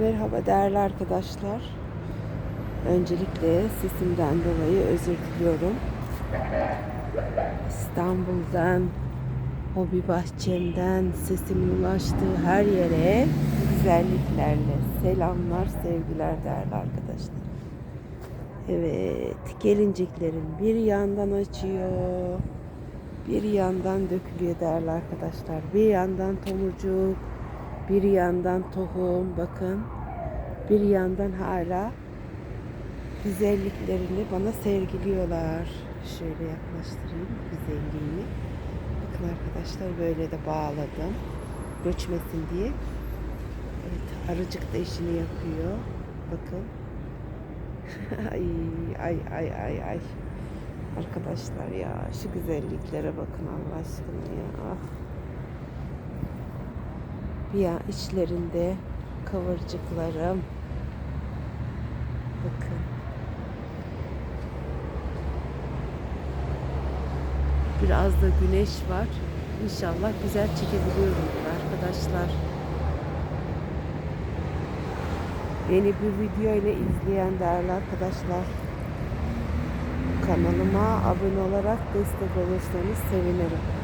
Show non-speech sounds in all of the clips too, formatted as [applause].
Merhaba değerli arkadaşlar. Öncelikle sesimden dolayı özür diliyorum. İstanbul'dan, hobi bahçemden sesimin ulaştığı her yere güzelliklerle selamlar, sevgiler değerli arkadaşlar. Evet, gelinciklerim bir yandan açıyor, bir yandan dökülüyor değerli arkadaşlar. Bir yandan tomurcuk, bir yandan tohum bakın. Bir yandan hala güzelliklerini bana sergiliyorlar. Şöyle yaklaştırayım güzelliğini. Bakın arkadaşlar böyle de bağladım. Göçmesin diye. Evet arıcık da işini yapıyor. Bakın. [laughs] ay ay ay ay ay. Arkadaşlar ya şu güzelliklere bakın Allah aşkına ya. Ah. Yan içlerinde kıvırcıklarım. Bakın. Biraz da güneş var. İnşallah güzel çekebiliyorumdur arkadaşlar. Yeni bir video ile izleyen değerli arkadaşlar kanalıma abone olarak destek olursanız sevinirim.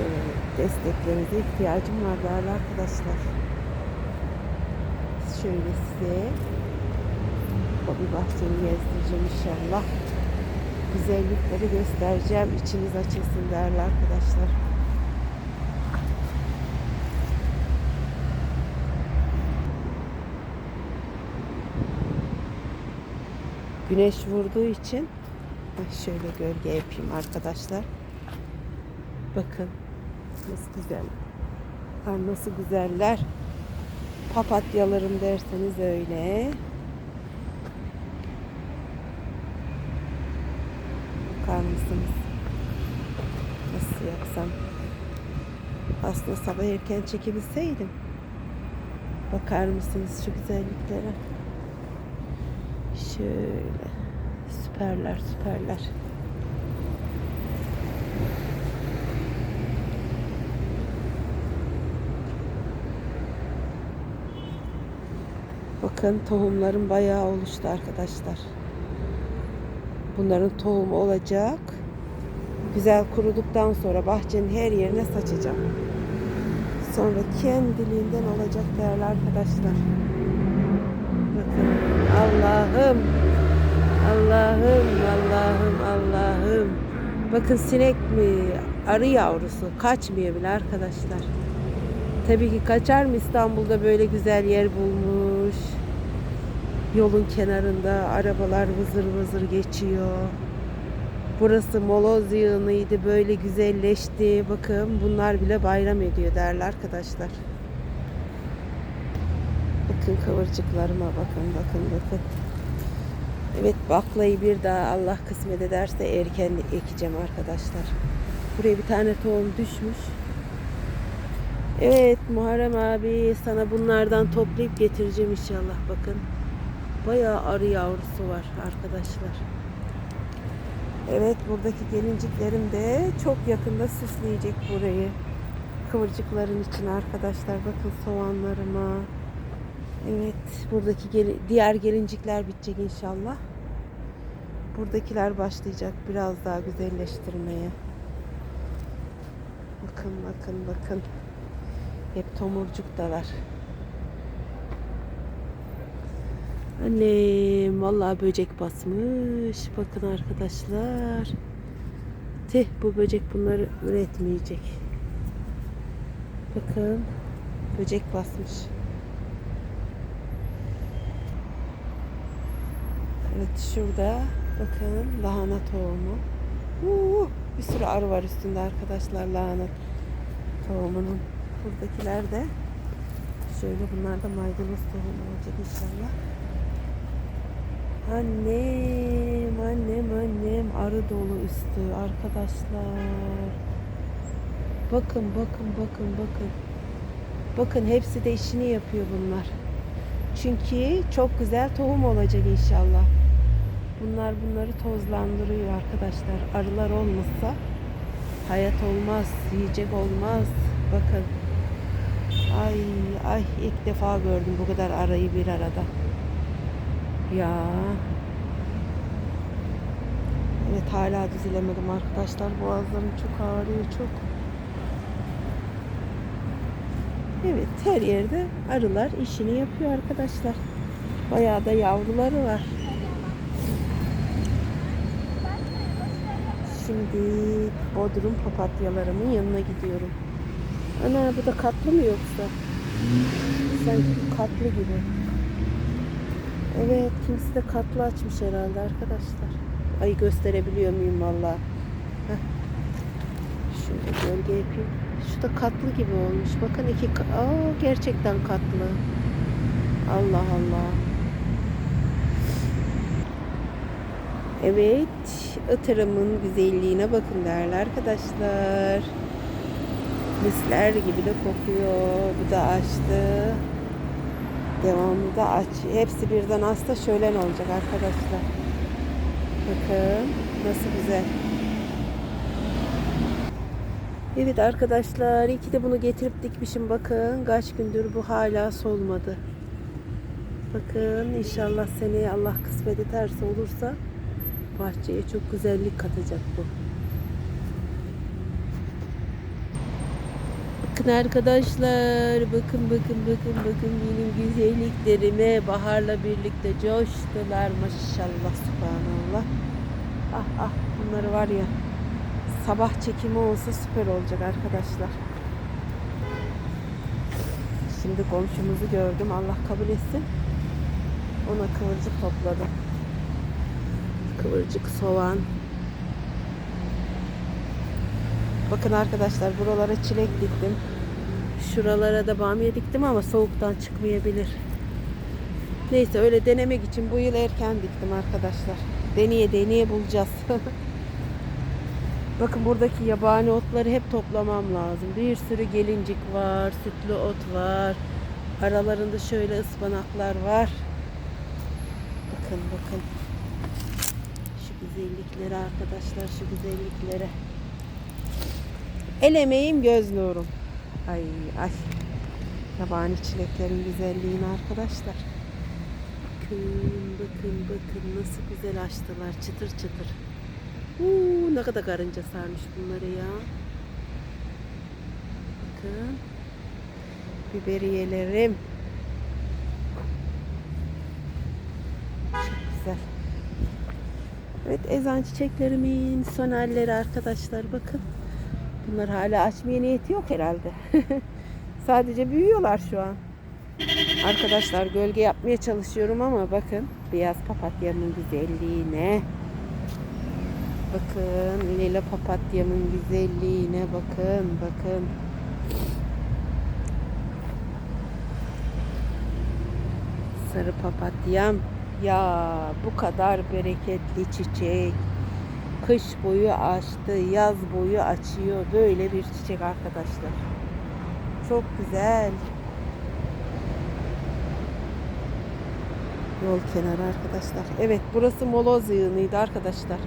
Evet, desteklerinize ihtiyacım var değerli arkadaşlar. Şöyle size hobi bahçemi gezdireceğim inşallah. Güzellikleri göstereceğim. İçiniz açılsın değerli arkadaşlar. Güneş vurduğu için şöyle gölge yapayım arkadaşlar. Bakın nasıl güzel. Nasıl güzeller. Papatyalarım derseniz öyle. Bakar mısınız? Nasıl yapsam? Aslında sabah erken çekebilseydim. Bakar mısınız şu güzelliklere? Şöyle. Süperler, süperler. Bakın tohumlarım bayağı oluştu arkadaşlar. Bunların tohumu olacak. Güzel kuruduktan sonra bahçenin her yerine saçacağım. Sonra kendiliğinden olacak değerli arkadaşlar. Allah'ım Allah'ım Allah'ım Allah'ım. Bakın sinek mi arı yavrusu kaçmıyor bile arkadaşlar. Tabii ki kaçar mı İstanbul'da böyle güzel yer bulmuş. Yolun kenarında arabalar vızır vızır geçiyor. Burası moloz yığınıydı böyle güzelleşti. Bakın bunlar bile bayram ediyor değerli arkadaşlar. Bakın kıvırcıklarıma bakın bakın bakın. Evet baklayı bir daha Allah kısmet ederse erken ekeceğim arkadaşlar. Buraya bir tane tohum düşmüş. Evet Muharrem abi sana bunlardan toplayıp getireceğim inşallah bakın. Bayağı arı yavrusu var arkadaşlar. Evet buradaki gelinciklerim de çok yakında süsleyecek burayı. Kıvırcıkların için arkadaşlar bakın soğanlarıma. Evet buradaki gel diğer gelincikler bitecek inşallah. Buradakiler başlayacak biraz daha güzelleştirmeye. Bakın bakın bakın. Hep tomurcuk da var. Annem vallahi böcek basmış. Bakın arkadaşlar. Tih bu böcek bunları üretmeyecek. Bakın böcek basmış. Evet şurada bakın lahana tohumu. Uuu, bir sürü arı var üstünde arkadaşlar lahana tohumunun. Buradakiler de şöyle bunlar da maydanoz tohumu olacak inşallah. Annem, annem, annem arı dolu üstü arkadaşlar. Bakın, bakın, bakın, bakın. Bakın hepsi de işini yapıyor bunlar. Çünkü çok güzel tohum olacak inşallah. Bunlar bunları tozlandırıyor arkadaşlar. Arılar olmazsa hayat olmaz, yiyecek olmaz. Bakın. Ay ay ilk defa gördüm bu kadar arayı bir arada. Ya. Evet hala dizilemedim arkadaşlar. Boğazlarım çok ağrıyor çok. Evet her yerde arılar işini yapıyor arkadaşlar. Bayağı da yavruları var. Şimdi Bodrum papatyalarımın yanına gidiyorum. Ana bu da katlı mı yoksa? Sanki katlı gibi. Evet kimisi de katlı açmış herhalde arkadaşlar. Ay gösterebiliyor muyum valla? Şöyle gölge yapayım. Şu da katlı gibi olmuş. Bakın iki Aa, gerçekten katlı. Allah Allah. Evet, ıtırımın güzelliğine bakın değerli arkadaşlar. Misler gibi de kokuyor. Bu da açtı. Devamlı da aç. Hepsi birden hasta şölen olacak arkadaşlar. Bakın nasıl güzel. Evet arkadaşlar iyi ki de bunu getirip dikmişim bakın. Kaç gündür bu hala solmadı. Bakın inşallah seneye Allah kısmet ederse olursa bahçeye çok güzellik katacak bu. Bakın arkadaşlar bakın bakın bakın bakın benim güzelliklerime baharla birlikte coştular maşallah subhanallah. Ah ah bunları var ya sabah çekimi olsa süper olacak arkadaşlar. Şimdi komşumuzu gördüm Allah kabul etsin. Ona kıvırcık topladım. Kıvırcık soğan. Bakın arkadaşlar buralara çilek diktim. Şuralara da bamya diktim ama soğuktan çıkmayabilir. Neyse öyle denemek için bu yıl erken diktim arkadaşlar. Deneye deneye bulacağız. [laughs] Bakın buradaki yabani otları hep toplamam lazım. Bir sürü gelincik var, sütlü ot var. Aralarında şöyle ıspanaklar var. Bakın bakın. Şu güzelliklere arkadaşlar, şu güzelliklere. El emeğim göz nurum. Ay ay. Yabani çileklerin güzelliğini arkadaşlar. Bakın bakın bakın nasıl güzel açtılar çıtır çıtır. Uuu ne kadar karınca sarmış bunları ya. Bakın. Biberiyelerim. Çok güzel. Evet ezan çiçeklerimin son halleri arkadaşlar bakın. Bunlar hala açmaya niyeti yok herhalde. [laughs] Sadece büyüyorlar şu an. Arkadaşlar gölge yapmaya çalışıyorum ama bakın beyaz papatyamın güzelliğine. Bakın lila papatyamın güzelliğine bakın bakın. Sarı papatyam. Ya bu kadar bereketli çiçek. Kış boyu açtı, yaz boyu açıyor. Böyle bir çiçek arkadaşlar. Çok güzel. Yol kenarı arkadaşlar. Evet burası moloz yığınıydı arkadaşlar.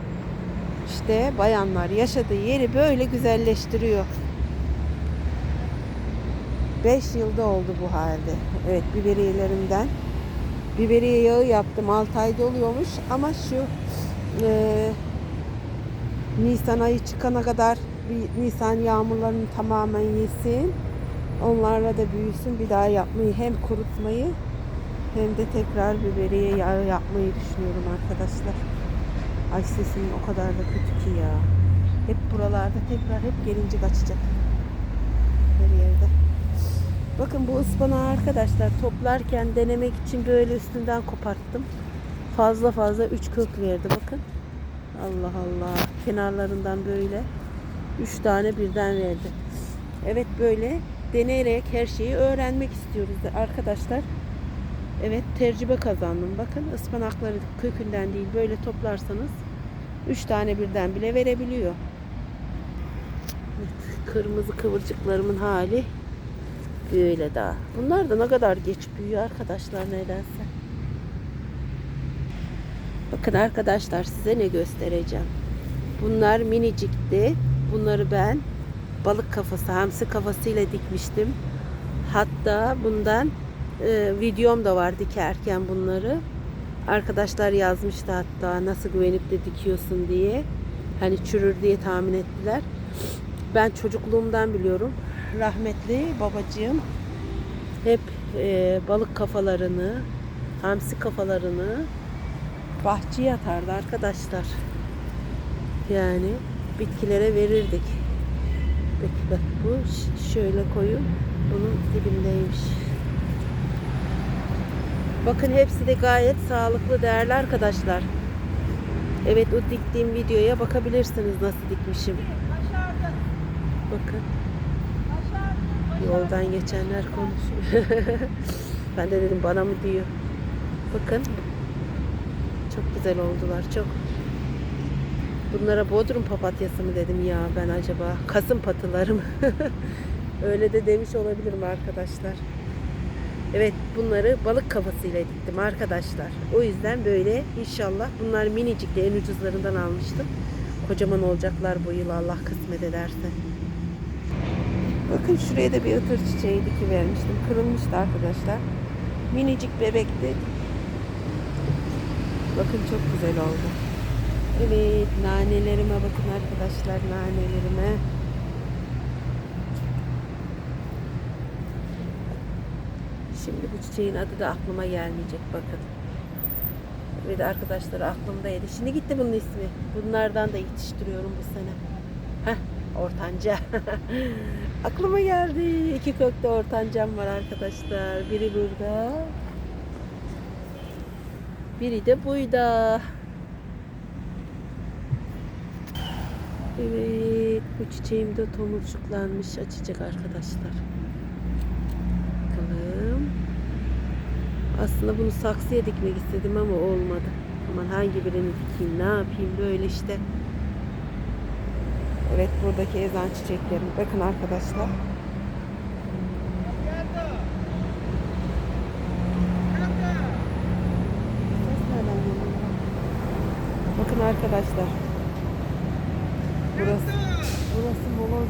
İşte bayanlar yaşadığı yeri böyle güzelleştiriyor. 5 yılda oldu bu halde. Evet biberiyelerimden. Biberiye yağı yaptım. 6 ayda oluyormuş ama şu e, Nisan ayı çıkana kadar bir Nisan yağmurlarını tamamen yesin. Onlarla da büyüsün. Bir daha yapmayı hem kurutmayı hem de tekrar biberiye yağı yapmayı düşünüyorum arkadaşlar. Ay sesim o kadar da kötü ki ya. Hep buralarda tekrar hep gelincik açacak. Her yerde. Bakın bu ıspanağı arkadaşlar toplarken denemek için böyle üstünden koparttım. Fazla fazla 3 kök verdi bakın. Allah Allah. Kenarlarından böyle 3 tane birden verdi. Evet böyle deneyerek her şeyi öğrenmek istiyoruz arkadaşlar. Evet tecrübe kazandım. Bakın ıspanakları kökünden değil böyle toplarsanız 3 tane birden bile verebiliyor. Evet, kırmızı kıvırcıklarımın hali böyle daha. Bunlar da ne kadar geç büyüyor arkadaşlar nedense. Bakın arkadaşlar size ne göstereceğim. Bunlar minicikti. Bunları ben balık kafası, hamsi kafasıyla dikmiştim. Hatta bundan e, videom da var dikerken bunları. Arkadaşlar yazmıştı hatta nasıl güvenip de dikiyorsun diye. Hani çürür diye tahmin ettiler. Ben çocukluğumdan biliyorum. Rahmetli babacığım hep e, balık kafalarını, hamsi kafalarını bahçeye atardı arkadaşlar. Yani bitkilere verirdik. Peki bak bu şöyle koyun. Bunun dibindeymiş. Bakın hepsi de gayet sağlıklı değerli arkadaşlar. Evet o diktiğim videoya bakabilirsiniz nasıl dikmişim. Bakın. Yoldan geçenler konuşuyor. [laughs] ben de dedim bana mı diyor. Bakın. Çok güzel oldular çok. Bunlara Bodrum papatyası mı dedim ya ben acaba. Kasım patıları mı? [laughs] Öyle de demiş olabilirim arkadaşlar. Evet bunları balık kafasıyla diktim arkadaşlar. O yüzden böyle inşallah bunlar minicik de en ucuzlarından almıştım. Kocaman olacaklar bu yıl Allah kısmet ederse. Bakın şuraya da bir ıtır çiçeği dikivermiştim. Kırılmıştı arkadaşlar. Minicik bebekti. Bakın çok güzel oldu. Evet nanelerime bakın arkadaşlar nanelerime. Şimdi bu çiçeğin adı da aklıma gelmeyecek bakın. Ve de arkadaşlar aklımdaydı. Şimdi gitti bunun ismi. Bunlardan da yetiştiriyorum bu sene. Heh, ortanca. [laughs] aklıma geldi. İki kökte ortancam var arkadaşlar. Biri burada. Biri de buyda. Evet, bu çiçeğim de tomurcuklanmış açacak arkadaşlar. Bakalım. Aslında bunu saksıya dikmek istedim ama olmadı. Aman hangi birini dikeyim, ne yapayım böyle işte. Evet buradaki ezan çiçeklerim. Bakın arkadaşlar. Ses nereden geliyor? Bakın arkadaşlar. Burası, burası moloz.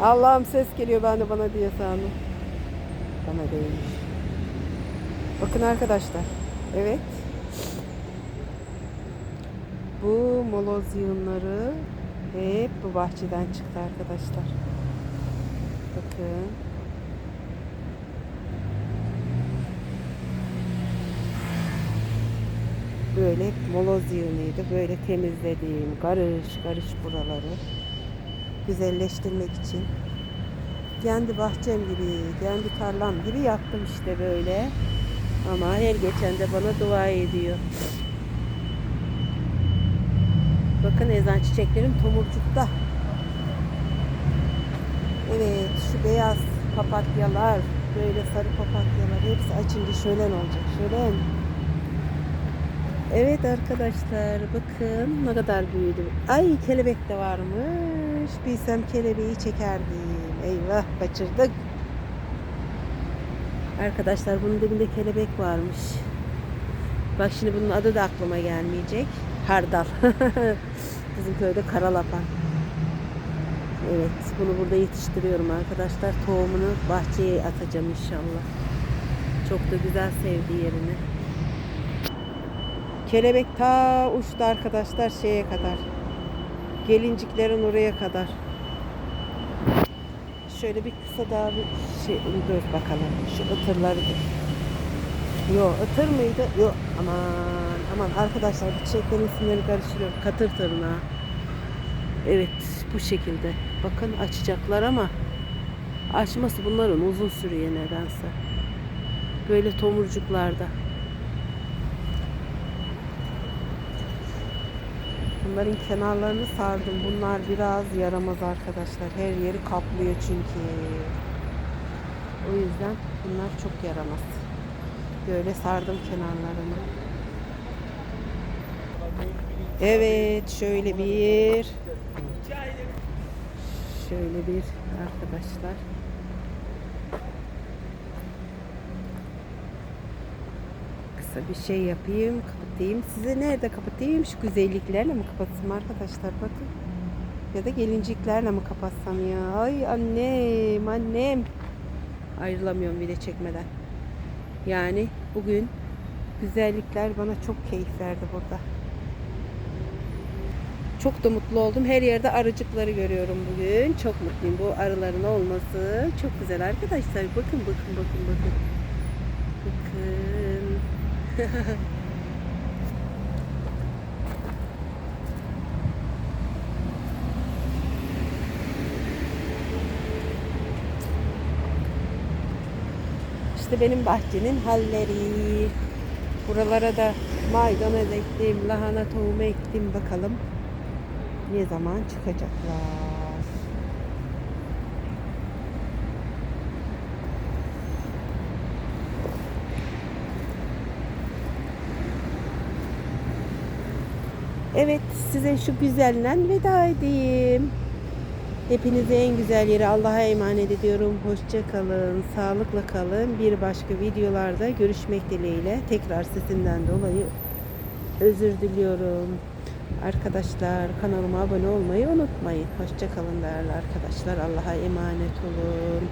[laughs] Allah'ım ses geliyor ben de bana diye sandım. Bana değilmiş. Bakın arkadaşlar. Evet. Bu moloz yığınları hep bu bahçeden çıktı arkadaşlar. Bakın. Böyle moloz yığınıydı. Böyle temizlediğim karış karış buraları güzelleştirmek için kendi bahçem gibi, kendi tarlam gibi yaptım işte böyle. Ama her geçen de bana dua ediyor. Bakın ezan çiçeklerim tomurcukta. Evet şu beyaz papatyalar, böyle sarı papatyalar hepsi açınca şölen olacak. Şölen. Evet arkadaşlar bakın ne kadar büyüdü. Ay kelebek de varmış. Bilsem kelebeği çekerdim. Eyvah kaçırdık. Arkadaşlar bunun dibinde kelebek varmış. Bak şimdi bunun adı da aklıma gelmeyecek. Hardal. [laughs] Bizim köyde karalapan. Evet bunu burada yetiştiriyorum arkadaşlar. Tohumunu bahçeye atacağım inşallah. Çok da güzel sevdi yerini. Kelebek ta uçtu arkadaşlar şeye kadar. Gelinciklerin oraya kadar. Şöyle bir kısa daha bir şey dur bakalım. Şu ıtırları da. Yo ıtır mıydı? Yo aman aman arkadaşlar bu çiçeklerin isimleri karıştırıyor. Katır tırnağı. Evet bu şekilde. Bakın açacaklar ama açması bunların uzun sürüyor nedense. Böyle tomurcuklarda. Bunların kenarlarını sardım. Bunlar biraz yaramaz arkadaşlar. Her yeri kaplıyor çünkü. O yüzden bunlar çok yaramaz. Böyle sardım kenarlarını. Evet şöyle bir şöyle bir arkadaşlar. Kısa bir şey yapayım, kapatayım. Size nerede kapatayım? Şu güzelliklerle mi kapatsın arkadaşlar? Bakın. Ya da gelinciklerle mi kapatsam ya? Ay annem, annem. Ayrılamıyorum bile çekmeden. Yani bugün güzellikler bana çok keyif verdi burada. Çok da mutlu oldum. Her yerde arıcıkları görüyorum bugün. Çok mutluyum. Bu arıların olması çok güzel arkadaşlar. Bakın bakın bakın bakın. Bakın. [laughs] İşte benim bahçenin halleri. Buralara da maydanoz ektim, lahana tohumu ektim. Bakalım ne zaman çıkacaklar. Evet size şu güzellen veda edeyim. Hepinize en güzel yere Allah'a emanet ediyorum. Hoşça kalın, sağlıkla kalın. Bir başka videolarda görüşmek dileğiyle. Tekrar sesinden dolayı özür diliyorum. Arkadaşlar kanalıma abone olmayı unutmayın. Hoşça kalın değerli arkadaşlar. Allah'a emanet olun.